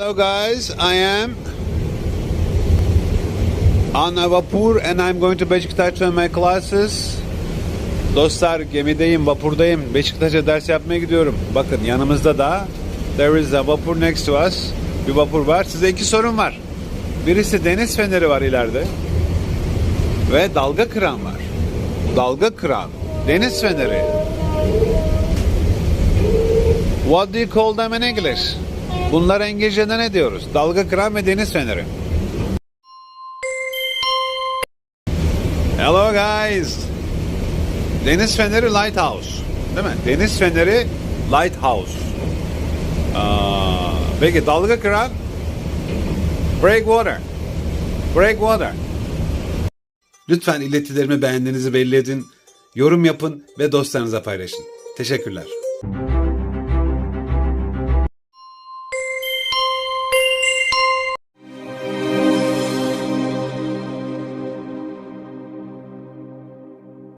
Hello guys, I am on a vapur and I'm going to Beşiktaş on my classes. Dostlar gemideyim, vapurdayım. Beşiktaş'a ders yapmaya gidiyorum. Bakın yanımızda da there is a vapur next to us. Bir vapur var. Size iki sorun var. Birisi deniz feneri var ileride. Ve dalga kıran var. Dalga kıran. Deniz feneri. What do you call them in English? Bunlar İngilizce'de ne diyoruz? Dalga kıran ve deniz feneri. Hello guys. Deniz feneri lighthouse. Değil mi? Deniz feneri lighthouse. Aa, peki dalga kıran breakwater. Breakwater. Lütfen iletilerimi beğendiğinizi belli edin. Yorum yapın ve dostlarınıza paylaşın. Teşekkürler.